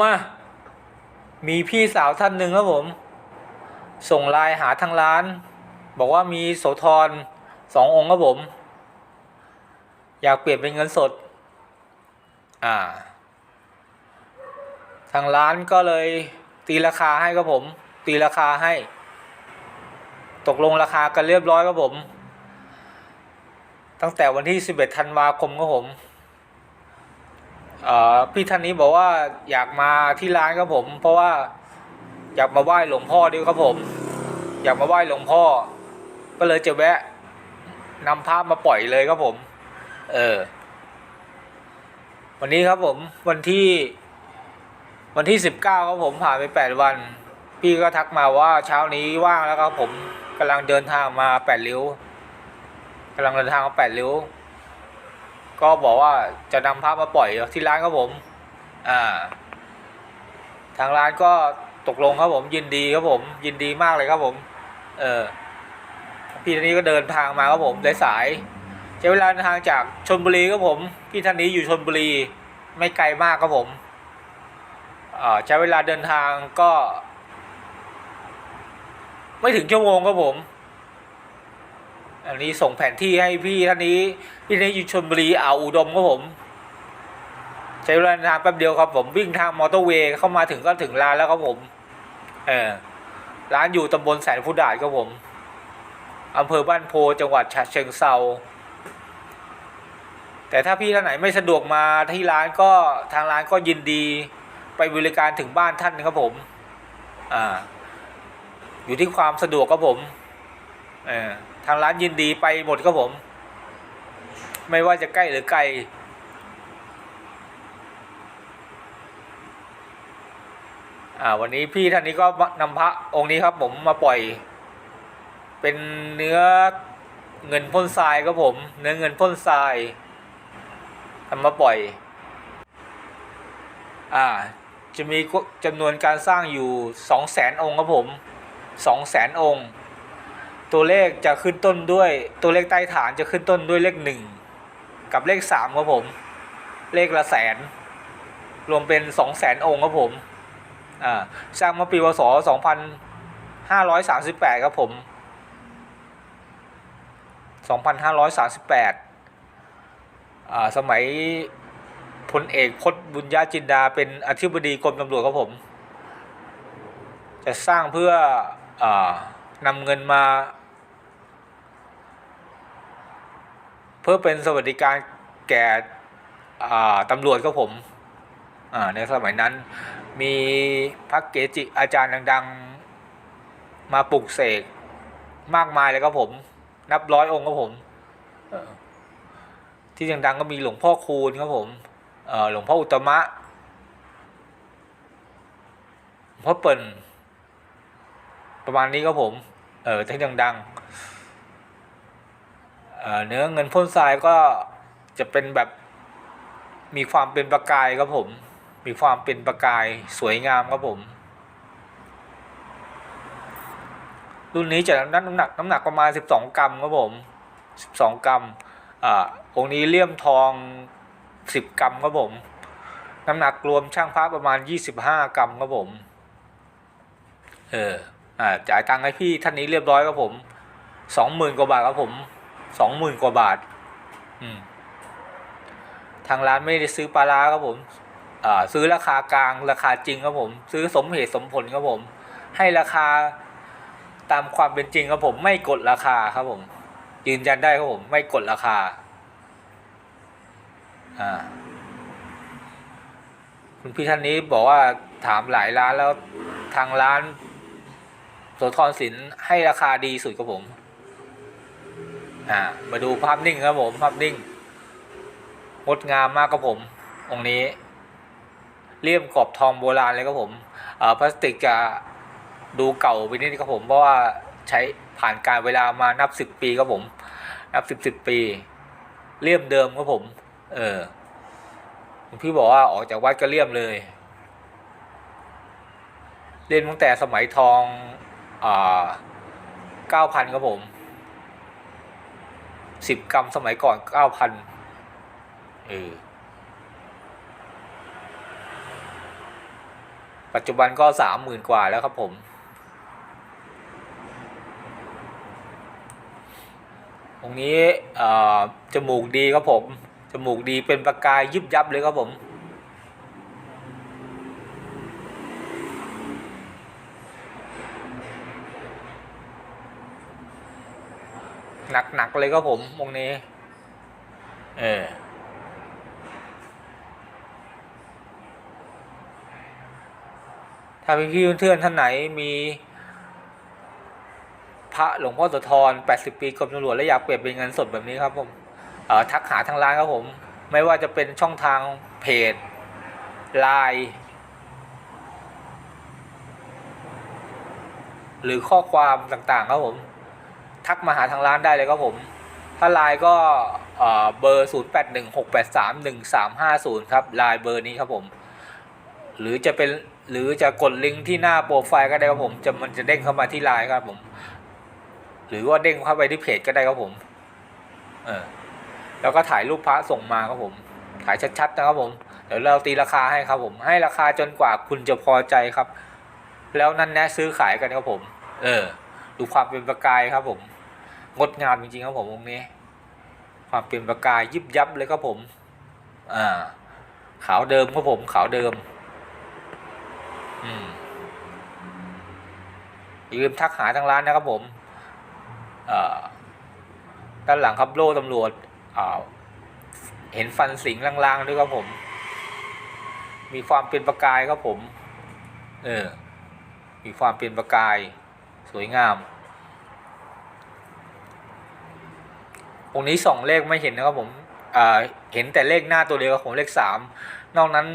มา มีพี่สาวท่านหนึ่งครับผม ส่งไลน์หาทางร้าน บอกว่ามีโสธรสององค์ครับผม อยากเปลี่ยนเป็นเงินสด อ่า ทางร้านก็เลยตีราคาให้ครับผม ตีราคาให้ ตกลงราคากันเรียบร้อยครับผม ตั้งแต่วันที่ 11 ธันวาคมครับผม พี่ท่านนี้บอกว่าอยากมาที่ร้านครับผม เพราะว่าอยากมาไหว้หลวงพ่อด้วยครับผม อยากมาไหว้หลวงพ่อ ก็เลยจะแวะนำภาพมาปล่อยเลยครับผม เออ วันนี้ครับผม วันที่ วันที่สิบเก้าครับผมผ่านไปแปดวัน พี่ก็ทักมาว่าเช้านี้ว่างแล้วครับผมกำลังเดินทางมาแปดริ้วกำลังเดินทางมาแปดริ้ว ก็บอกว่าจะนำภาพมาปล่อยที่ร้านครับผม อ่า ทางร้านก็ตกลงครับผม ยินดีครับผม ยินดีมากเลยครับผม เออพี่ท่านนี้ก็เดินทางมาครับผมสายใช้เวลาเดินทางจากชนบุรีครับผมพี่ท่านนี้อยู่ชนบุรีไม่ไกลมากครับผมอ่าใช้เวลาเดินทางก็ ไม่ถึงชั่วโมงครับผม อันนี้ส่งแผนที่ให้พี่ท่านนี้พี่นี้อยู่ชนบุรีอ่าวอุดมครับผม ใช้เวลาทางแป๊บเดียวครับผมวิ่งทางมอเตอร์เวย์เข้ามาถึงก็ถึงร้านแล้วครับผม เออร้านอยู่ตำบลแสนพุดาดครับผมอำเภอบ้านโพจังหวัดฉะเชิงเซาแต่ถ้าพี่ท่านไหนไม่สะดวกมาที่ร้านก็ทางร้านก็ยินดีไปบริการถึงบ้านท่านครับผม อ่า อยู่ที่ความสะดวกครับผม เออ ทางร้านยินดีไปหมดครับผม ไม่ว่าจะใกล้หรือไกลอ่าวันนี้พี่ท่านนี้ก็นำพระองค์นี้ครับผมมาปล่อย เป็นเนื้อเงินพ่นทรายครับผม เนื้อเงินพ่นทรายทำมาปล่อย อ่า จะมีจำนวนการสร้างอยู่สองแสนองค์ครับผมสองแสนองค์ ตัวเลขจะขึ้นต้นด้วย ตัวเลขใต้ฐานจะขึ้นต้นด้วยเลขหนึ่งกับเลขสามครับผม เลขละแสน รวมเป็นสองแสนองค์ครับผมอ่าสร้างมื่อปีพศสองพันห้าร้อยสามสิบแปดครับผมสองพันห้าร้อยสามสิบแปดอ่าสมัยพลเอกพจน์บุญญาจินดาเป็นอธิบดีกรมตำรวจครับผม จะสร้างเพื่ออานำเงินมา เพื่อเป็นสวัสดิการแก่ตำรวจครับผมในสมัยนั้นมีพระเกจิอาจารย์ดัง ๆ มาปลุกเสกมากมายเลยครับผม นับร้อยองค์ครับผมเอ่อที่ดังๆก็มีหลวงพ่อคูณครับผมหลวงพ่ออุตตมะหลวงพ่อเปิ่นประมาณนี้ครับผม เออที่ดัง ๆ เนื้อเงินพ่นทรายก็จะเป็นแบบมีความเป็นประกายครับผม มีความเป็นประกายสวยงามครับผม รุ่นนี้จะน้ำหนักน้ำหนักประมาณ 12 กรัมครับผม 12 กรัมอ่าองค์นี้เลี่ยมทอง 10 กรัมครับผม น้ำหนักรวมช่างพระประมาณ 25 กรัมครับผม เอออ่าจ่ายตังค์ให้พี่ท่านนี้เรียบร้อยครับผมสองหมื่นกว่าบาทครับผม สองหมื่นกว่าบาท อืม ทางร้านไม่ได้ซื้อปลาร้าครับผมอ่าซื้อราคากลางราคาจริงครับผม ซื้อสมเหตุสมผลครับผม ให้ราคาตามความเป็นจริงครับผม ไม่กดราคาครับผม ยืนยันได้ครับผม ไม่กดราคา อ่า คุณพี่ท่านนี้บอกว่าถามหลายร้านแล้วทางร้านโสธรสินให้ราคาดีสุดครับผม อ่ามาดูภาพนิ่งครับผมภาพนิ่งงดงามมากครับผมองค์นี้ เลี่ยมกรอบทองโบราณเลยครับผมอ่อพลาสติกจะดูเก่าไปนิดครับผมเพราะว่าใช้ผ่านการเวลามานับสิบปีครับผม นับสิบสิบปี เลี่ยมเดิมครับผม เออพี่บอกว่าออกจากวัดก็เลี่ยมเลยเล่นตั้งแต่สมัยทองอ่าเก้าพันครับผม สิบกรัมสมัยก่อนเก้าพันเออปัจจุบันก็สามหมื่นกว่าแล้วครับผมตรงนี้อ่อจมูกดีครับผม จมูกดีเป็นประกายยิบยับเลยครับผม หนักๆเลยครับผมตรงนี้ เออถ้าพี่ๆเพื่อนๆท่านไหนมีพระหลวงพ่อโสธร80 ปีกรมตำรวจและอยากเปลี่ยนเป็นเงินสดแบบนี้ครับผมเอ่อทักหาทางร้านครับผม ไม่ว่าจะเป็นช่องทางเพจไลน์หรือข้อความต่างๆครับผม ทักมาหาทางร้านได้เลยครับผม ถ้าไลน์ก็เอ่อเบอร์ 0816831350 ครับไลน์เบอร์นี้ครับผม หรือจะเป็นหรือจะกดลิงก์ที่หน้าโปรไฟล์ก็ได้ครับผมจะมันจะเด้งเข้ามาที่ไลน์ครับผม หรือว่าเด้งเข้าไปที่เพจก็ได้ครับผม เออแล้วก็ถ่ายรูปพระส่งมาครับผม ถ่ายชัดๆนะครับผม เดี๋ยวเราตีราคาให้ครับผม ให้ราคาจนกว่าคุณจะพอใจครับ แล้วนั่นแนะซื้อขายกันครับผม เออ ดูความเป็นประกายครับผมงดงามจริงๆครับผมตรงนี้ ความเป็นประกายยิบยับเลยครับผม อ่า ขาวเดิมครับผมขาวเดิม อืมอย่าลืมทักหาทางร้านนะครับผมอ่อด้านหลังครับโล่ตำรวจอ่าเห็นฟันสิงลางๆด้วยครับผม มีความเป็นประกายครับผม เออ มีความเป็นประกาย สวยงามตรงนี้สองเลขไม่เห็นนะครับผมเอ่อเห็นแต่เลขหน้าตัวเดียวครับผมเลขสามนอกนั้น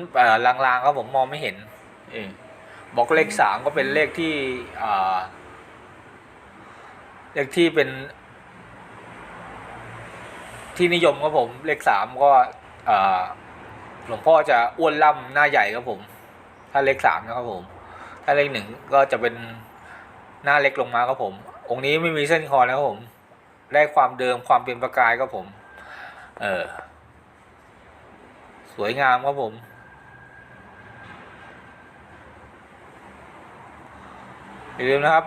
ลางๆครับผมมองไม่เห็นเอบอกเลขสามก็เป็นเลขที่อ่าเลขที่เป็นที่นิยมครับผมเลขสามก็อ่าหลวงพ่อจะอ้วนล่ำหน้าใหญ่ครับผม ถ้าเลขสามนะครับผม ถ้าเลขหนึ่งก็จะเป็น หน้าเล็กลงมาครับผม องค์นี้ไม่มีเส้นคอนะครับผม ได้ความเดิมความเป็นประกายครับผม เออ สวยงามครับผม อย่าลืมนะครับ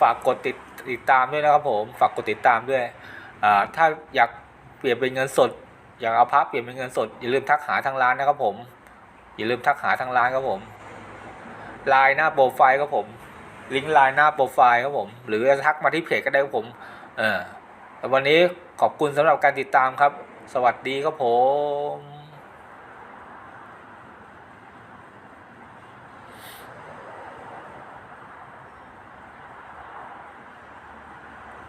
ฝากกดติดติดตามด้วยนะครับผม ฝากกดติดตามด้วย ถ้าอยากเปลี่ยนเป็นเงินสด อยากเอาพระเปลี่ยนเป็นเงินสด อย่าลืมทักหาทางร้านนะครับผม อย่าลืมทักหาทางร้านครับผมไลน์หน้าโปรไฟล์ครับผม ลิงก์ไลน์หน้าโปรไฟล์ครับผม หรือจะทักมาที่เพจก็ได้ครับผมเออแต่วันนี้ขอบคุณสำหรับการติดตามครับ สวัสดีครับผม